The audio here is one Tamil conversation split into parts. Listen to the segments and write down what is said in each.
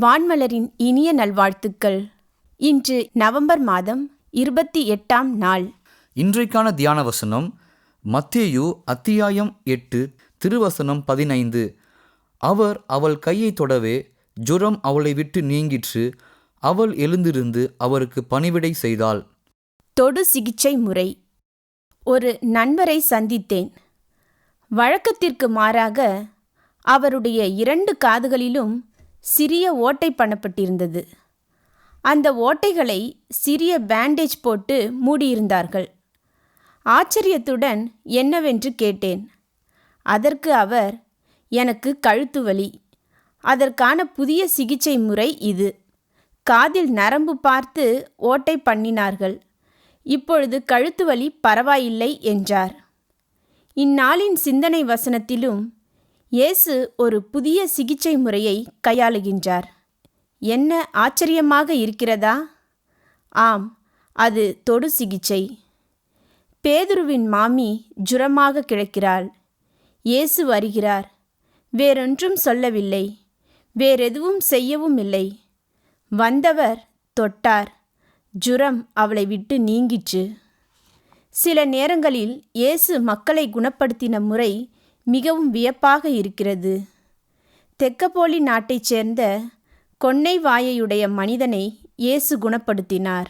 வான்மலரின் இனிய நல்வாழ்த்துக்கள். இன்று நவம்பர் மாதம் இருபத்தி எட்டாம் நாள். இன்றைக்கான தியான வசனம் மத்தேயு அத்தியாயம் எட்டு திருவசனம் பதினைந்து. அவர் அவள் கையை தொடவே ஜுரம் அவளை விட்டு நீங்கிற்று அவள் எழுந்திருந்து அவருக்கு பணிவிடை செய்தாள். தொடு சிகிச்சை முறை. ஒரு நண்பரை சந்தித்தேன். வழக்கத்திற்கு மாறாக அவருடைய இரண்டு காதுகளிலும் சிறிய ஓட்டை பண்ணப்பட்டிருந்தது. அந்த ஓட்டைகளை சிறிய பேண்டேஜ் போட்டு மூடியிருந்தார்கள். ஆச்சரியத்துடன் என்னவென்று கேட்டேன். அதற்கு அவர் எனக்கு கழுத்து வலி. அதற்கான புதிய சிகிச்சை முறை இது. காதில் நரம்பு பார்த்து ஓட்டை பண்ணினார்கள். இப்பொழுது கழுத்து வலி பரவாயில்லை என்றார். இந்நாளின் சிந்தனை வசனத்திலும் இயேசு ஒரு புதிய சிகிச்சை முறையை கையாளுகின்றார். என்ன ஆச்சரியமாக இருக்கிறதா? ஆம் அது தொடு சிகிச்சை. பேதுருவின் மாமி ஜுரமாக கிடக்கிறாள். இயேசு வருகிறார். வேறொன்றும் சொல்லவில்லை. வேறெதுவும் செய்யவும் இல்லை. வந்தவர் தொட்டார். ஜுரம் அவளை விட்டு நீங்கிற்று. சில நேரங்களில் இயேசு மக்களை குணப்படுத்தின முறை மிகவும் வியப்பாக இருக்கிறது. தெக்கப்போலி நாட்டைச் சேர்ந்த கொன்னை வாயையுடைய மனிதனை இயேசு குணப்படுத்தினார்.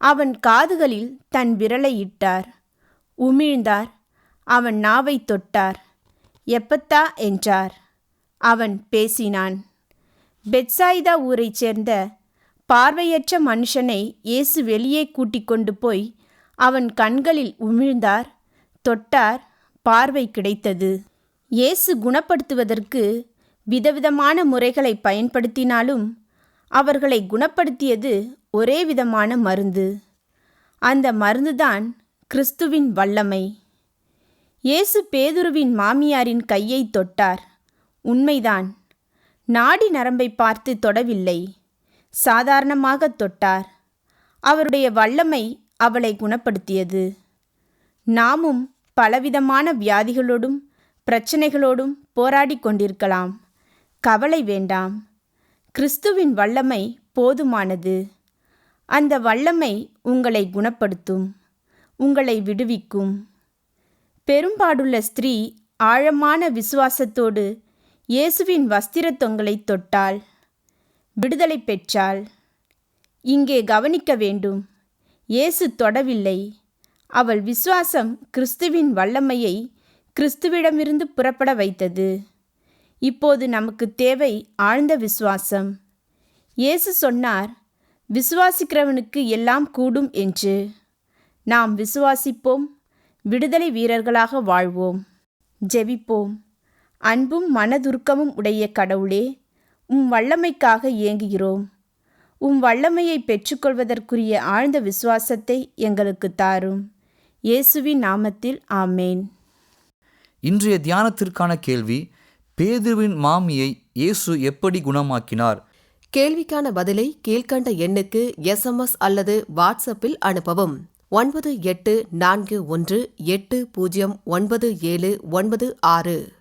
அவன் காதுகளில் தன் விரலை இட்டார். உமிழ்ந்தார். அவன் நாவை தொட்டார். எப்பத்தா என்றார். அவன் பேசினான். பெட்சாயிதா ஊரைச் சேர்ந்த பார்வையற்ற மனுஷனை இயேசு வெளியே கூட்டிக் கொண்டு போய் அவன் கண்களில் உமிழ்ந்தார் தொட்டார் பார்வை கிடைத்தது. இயேசு குணப்படுத்துவதற்கு விதவிதமான முறைகளை பயன்படுத்தினாலும் அவர்களை குணப்படுத்தியது ஒரே விதமான மருந்து. அந்த மருந்துதான் கிறிஸ்துவின் வல்லமை. இயேசு பேதுருவின் மாமியாரின் கையை தொட்டார். உண்மைதான். நாடி நரம்பை பார்த்து தொடவில்லை. சாதாரணமாக தொட்டார். அவருடைய வல்லமை அவளை குணப்படுத்தியது. நாமும் பலவிதமான வியாதிகளோடும் பிரச்சனைகளோடும் போராடி கொண்டிருக்கலாம். கவலை வேண்டாம். கிறிஸ்துவின் வல்லமை போதுமானது. அந்த வல்லமை உங்களை குணப்படுத்தும் உங்களை விடுவிக்கும். பெரும்பாடுள்ள ஸ்திரீ ஆழமான விசுவாசத்தோடு இயேசுவின் வஸ்திர தொங்கலை தொட்டாள் விடுதலை பெற்றாள் இங்கே கவனிக்க வேண்டும் இயேசு தொடவில்லை. அவள் விசுவாசம் கிறிஸ்துவின் வல்லமையை கிறிஸ்துவிடமிருந்து புறப்பட வைத்தது. இப்போது நமக்கு தேவை ஆழ்ந்த விசுவாசம். இயேசு சொன்னார் விசுவாசிக்கிறவனுக்கு எல்லாம் கூடும் என்று. நாம் விசுவாசிப்போம் விடுதலை வீரர்களாக வாழ்வோம். ஜெபிப்போம். அன்பும் மனதுருக்கமும் உடைய கடவுளே உம் வல்லமைக்காக இயங்குகிறோம். உம் வல்லமையை பெற்றுக்கொள்வதற்குரிய ஆழ்ந்த விசுவாசத்தை எங்களுக்கு தாரும். இயேசுவின் நாமத்தில் ஆமேன். இன்றைய தியானத்திற்கான கேள்வி பேதுருவின் மாமியை இயேசு எப்படி குணமாக்கினார்? கேள்விக்கான பதிலை கீழ்க்கண்ட எண்ணுக்கு எஸ்எம்எஸ் அல்லது வாட்ஸ்அப்பில் அனுப்பவும். ஒன்பது எட்டு நான்கு ஒன்று எட்டு பூஜ்ஜியம் ஒன்பது ஏழு ஒன்பது ஆறு.